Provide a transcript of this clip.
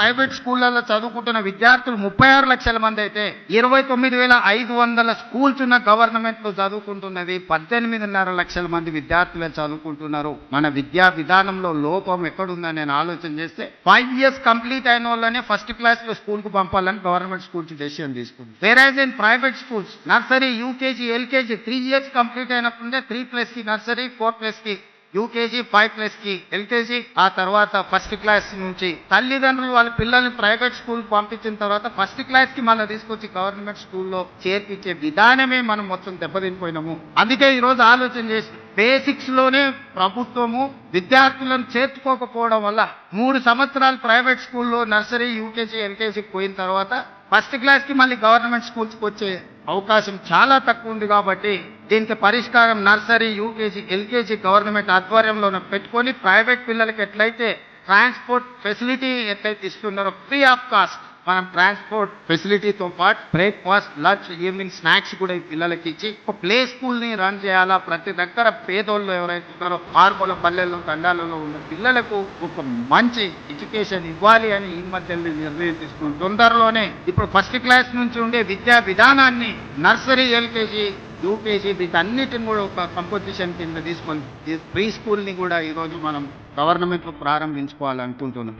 Private స్కూళ్ళలో చదువుకుంటున్న విద్యార్థులు ముప్పై ఆరు లక్షల మంది అయితే ఇరవై తొమ్మిది వేల ఐదు వందల స్కూల్స్ ఉన్న గవర్నమెంట్లో చదువుకుంటున్నది పద్దెనిమిదిన్నర లక్షల మంది విద్యార్థులే చదువుకుంటున్నారు. మన విద్యా విధానంలో లోపం ఎక్కడుందని నేను ఆలోచన చేస్తే ఫైవ్ ఇయర్స్ కంప్లీట్ అయిన వాళ్ళనే ఫస్ట్ క్లాస్లో స్కూల్కు పంపాలని గవర్నమెంట్ స్కూల్స్ డెసిషన్ తీసుకుంది. Average in private schools nursery UKG LKG three years complete అయినప్పుడే త్రీ ప్లస్కి నర్సరీ ఫోర్ ప్లస్కి యూకేజీ ఫైవ్ ప్లస్కి ఎల్కేజీ ఆ తర్వాత ఫస్ట్ క్లాస్ నుంచి తల్లిదండ్రులు వాళ్ళ పిల్లల్ని ప్రైవేట్ స్కూల్ పంపించిన తర్వాత ఫస్ట్ క్లాస్కి మళ్ళీ తీసుకొచ్చి గవర్నమెంట్ స్కూల్లో చేర్పించే విధానమే మనం మొత్తం దెబ్బతినిపోయినాము. అందుకే ఈ రోజు ఆలోచన చేసి బేసిక్స్లోనే ప్రభుత్వము విద్యార్థులను చేర్చుకోకపోవడం వల్ల మూడు సంవత్సరాలు ప్రైవేట్ స్కూల్లో నర్సరీ యూకేజీ ఎల్కేజీకి పోయిన తర్వాత ఫస్ట్ క్లాస్కి మళ్ళీ గవర్నమెంట్ స్కూల్స్కి వచ్చే అవకాశం చాలా తక్కువ ఉంది కాబట్టి దీనికి పరిష్కారం నర్సరీ యూకేజీ ఎల్కేజీ గవర్నమెంట్ ఆధ్వర్యంలో పెట్టుకొని ప్రైవేట్ పిల్లలకి ఎట్లయితే ట్రాన్స్పోర్ట్ ఫెసిలిటీ ఎట్లయితే ఇస్తున్నారో ఫ్రీ ఆఫ్ కాస్ట్ మనం ట్రాన్స్పోర్ట్ ఫెసిలిటీతో పాటు బ్రేక్ఫాస్ట్ లంచ్ ఈవినింగ్ స్నాక్స్ కూడా ఈ పిల్లలకి ఇచ్చి ఒక ప్లే స్కూల్ని రన్ చేయాలా? ప్రతి దగ్గర పేదోళ్ళు ఎవరైతే ఉన్నారో ఆర్మూల పల్లెల్లో తండాలలో ఉన్న పిల్లలకు ఒక మంచి ఎడ్యుకేషన్ ఇవ్వాలి అని ఈ మధ్యలో నిర్ణయం తీసుకున్నాం. తొందరలోనే ఇప్పుడు ఫస్ట్ క్లాస్ నుంచి ఉండే విద్యా విధానాన్ని నర్సరీ ఎల్కేజీ యూకేజీ వీటన్నిటిని కూడా ఒక కంపోజిషన్ కింద తీసుకొని ప్రీ స్కూల్ని కూడా ఈరోజు మనం గవర్నమెంట్లో ప్రారంభించుకోవాలనుకుంటున్నాం.